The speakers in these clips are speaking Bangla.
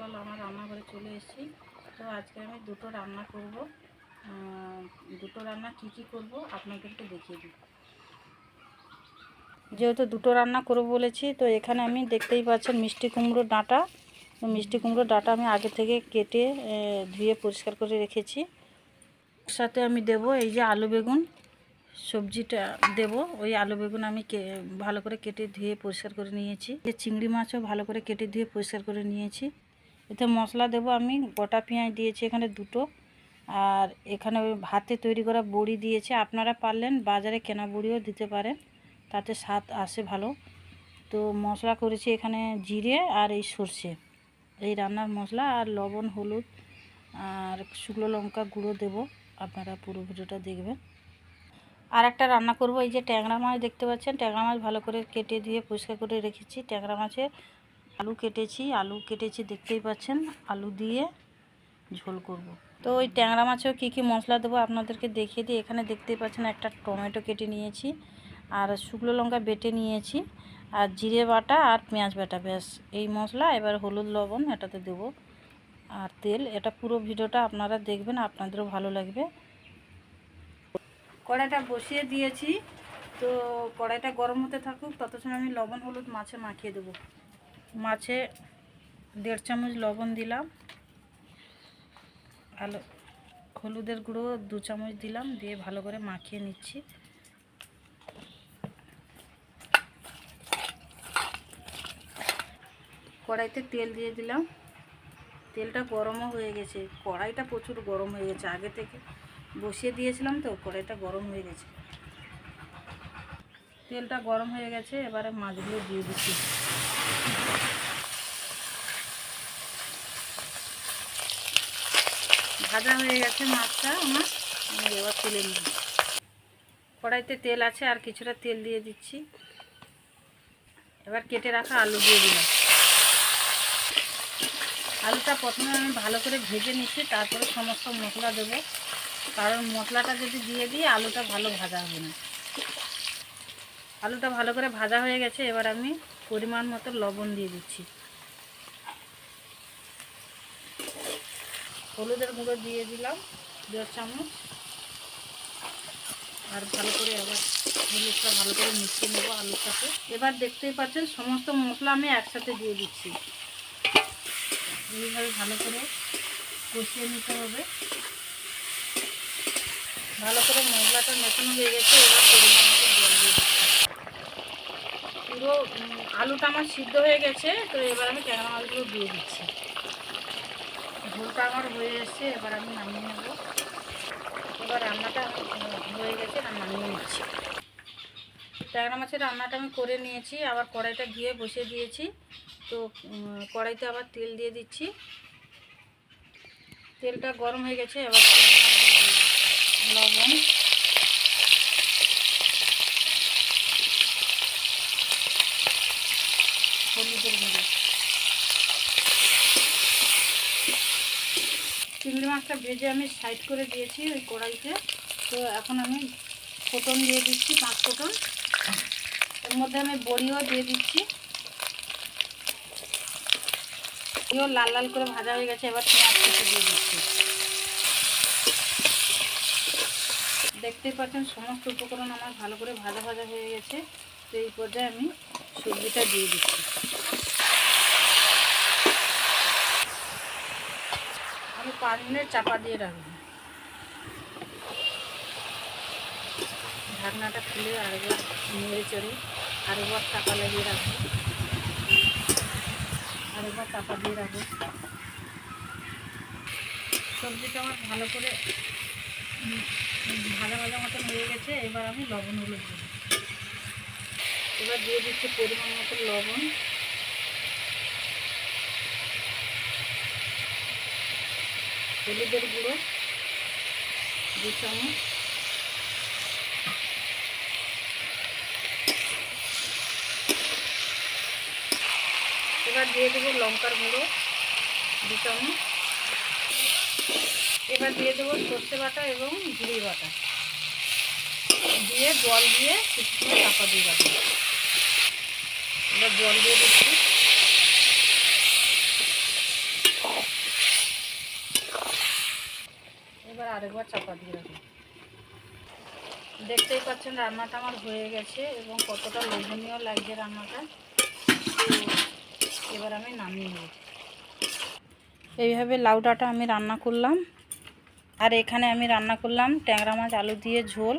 সকাল আমার রান্নাঘরে চলে এসেছি। তো আজকে আমি দুটো রান্না করব। দুটো রান্না কি কি করব আপনাদেরকে দেখিয়ে দিই। যেহেতু দুটো রান্না করব বলেছি, তো এখানে আমি দেখতেই পাচ্ছেন মিষ্টি কুমড়োর ডাঁটা। মিষ্টি কুমড়োর ডাঁটা আমি আগে থেকে কেটে ধুয়ে পরিষ্কার করে রেখেছি। সাথে আমি দেব এই যে আলু বেগুন। সবজিটা দেব। ওই আলু বেগুন আমি ভালো করে কেটে ধুয়ে পরিষ্কার করে নিয়েছি। চিংড়ি মাছও ভালো করে কেটে ধুয়ে পরিষ্কার করে নিয়েছি। এতে মশলা দেব আমি, গোটা পেঁয়াজ দিয়েছি এখানে দুটো। আর এখানে ভাতে তৈরি করা বড়ি দিয়েছে, আপনারা পারলেন, বাজারে কেনা বড়িও দিতে পারেন, তাতে স্বাদ আসে ভালো। তো মশলা করেছি এখানে জিরে আর এই সর্ষে, এই রান্নার মশলা আর লবণ, হলুদ আর শুকনো লঙ্কা গুঁড়ো দেব, আপনারা পুরো ভিডিওটা দেখবেন। আর একটা রান্না করব, এই যে ট্যাংরা মাছ দেখতে পাচ্ছেন, ট্যাংরা মাছ ভালো করে কেটে ধুয়ে পরিষ্কার করে রেখেছি। ট্যাংরা মাছের আলু কেটেছি আলু কেটেছি দেখতেই পাচ্ছেন, আলু দিয়ে ঝোল করব। তো ওই ট্যাংরা মাছেও কী কী মশলা দেবো আপনাদেরকে দেখিয়ে দিই। এখানে দেখতেই পাচ্ছেন একটা টমেটো কেটে নিয়েছি, আর শুকনো লঙ্কা বেটে নিয়েছি, আর জিরে বাটা আর পেঁয়াজ বাটা, ব্যাস। এই মশলা, এবার হলুদ লবণ এটাতে দেবো, আর তেল। এটা পুরো ভিডিওটা আপনারা দেখবেন, আপনাদেরও ভালো লাগবে। কড়াইটা বসিয়ে দিয়েছি, তো কড়াইটা গরম হতে থাকুক তত সময় আমি লবণ হলুদ মাছে মাখিয়ে দেবো। মাছে দেড় চামচ লবণ দিলাম। ভালো হলুদের গুঁড়ো দু চামচ দিলাম, দিয়ে ভালো করে মাখিয়ে নিচ্ছি। কড়াইতে তেল দিয়ে দিলাম। তেলটা গরমও হয়ে গেছে। কড়াইটা প্রচুর গরম হয়ে গেছে। আগে থেকে বসিয়ে দিয়েছিলাম তো, কড়াইটা গরম হয়ে গেছে। তেলটা গরম হয়ে গেছে, এবারে মাছগুলো দিয়ে দিচ্ছি। ভাজা হয়ে গেছে মাছটা আমার। আমি এবার তুলে নিই। কড়াইতে তেল আছে, আর কিছুটা তেল দিয়ে দিচ্ছি। এবার কেটে রাখা আলু দিয়ে দিলাম। আলুটা প্রথমে আমি ভালো করে ভেজে নিচ্ছি, তারপরে সমস্ত মশলা দেবো। কারণ মশলাটা যদি দিয়ে দিই, আলুটা ভালো ভাজা হবে না। আলুটা ভালো করে ভাজা হয়ে গেছে, এবার আমি পরিমাণ মতো লবণ দিয়ে দিচ্ছি। হলুদের গুঁড়ো দিয়ে দিলাম, দেড় চামচ। আর ভালো করে আবার হলুদটা ভালো করে মিশিয়ে নেব আলুর সাথে এবার দেখতেই পাচ্ছেন, সমস্ত মশলা আমি একসাথে দিয়ে দিচ্ছি। এইভাবে ভালো করে কষিয়ে নিতে হবে। ভালো করে মশলাটা মেশানো হয়ে গেছে, এবার পরিমাণ মতো জল দিয়ে পুরো আলুটা আমার সিদ্ধ হয়ে গেছে, তো এবার আমি ট্যাংরা মাছগুলো দিয়ে দিচ্ছি। ঝোলটা আমার হয়ে এসছে, এবার আমি নামিয়ে নেব। এবার রান্নাটা হয়ে গেছে আর নামিয়ে নিচ্ছি। ট্যাংরা মাছের রান্নাটা আমি করে নিয়েছি, আবার কড়াইটা ধুয়ে বসিয়ে দিয়েছি। তো কড়াইতে আবার তেল দিয়ে দিচ্ছি। তেলটা গরম হয়ে গেছে, এবার লবণ। হলুদের গুঁড়ো। চিংড়ি মাছটা ভেজে আমি সাইড করে দিয়েছি ওই কড়াইতে। তো এখন আমি ফোটন দিয়ে দিচ্ছি, পাঁচ ফোটন। এর মধ্যে আমি বড়িও দিয়ে দিচ্ছি। বড়িও লাল লাল করে ভাজা হয়ে গেছে, এবার পেঁয়াজ কেটে দিয়ে দিচ্ছি। দেখতেই পাচ্ছেন, সমস্ত উপকরণ আমার ভালো করে ভাজা ভাজা হয়ে গেছে। তো এই পর্যায়ে আমি সবজিটা দিয়ে দিচ্ছি। আমি পাঁচ মিনিট চাপা দিয়ে রাখব। ঢাকনাটা খুলে আরেকবার নেড়ে চড়ে আরেকবার চাপা লাগিয়ে রাখব। আরেকবার চাপা দিয়ে রাখব। সবজিটা আমার ভালো করে ভাজা ভাজা মতন হয়ে গেছে, এবার আমি লবণ হলুদ এবার দিয়ে দিচ্ছি পরিমাণ মতো লবণ। হলুদের গুঁড়ো, দু চামচ। এবার দিয়ে দেবো লঙ্কার গুঁড়ো, দু চামচ। এবার দিয়ে দেবো সর্ষে বাটা এবং জিরে বাটা। দিয়ে জল দিয়ে কিছু সময় চাপা দিয়ে রাখব। এবার জল দিয়ে দিচ্ছি। আরেকবার চাপা দিয়ে রাখব দেখতেই পাচ্ছেন রান্নাটা আমার হয়ে গেছে এবং কতটা লোভনীয় লাগছে রান্নাটা। এবার আমি নামিয়ে নেব। এইভাবে লাউ ডাঁটা আমি রান্না করলাম। আর এখানে আমি রান্না করলাম ট্যাংরা মাছ, আলু দিয়ে ঝোল।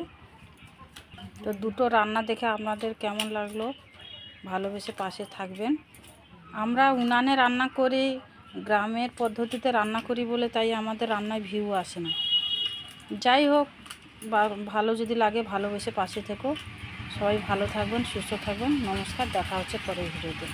তো দুটো রান্না দেখে আপনাদের কেমন লাগল? ভালোবেসে পাশে থাকবেন। আমরা উনানে রান্না করি, গ্রামের পদ্ধতিতে রান্না করি বলে তাই আমাদের রান্নায় ভিউ আসে না। যাই হোক, বা- ভালো যদি লাগে ভালোবেসে পাশে থেকো। সবাই ভালো থাকবেন, সুস্থ থাকবেন। নমস্কার, দেখা হচ্ছে পরের ভিডিওতে।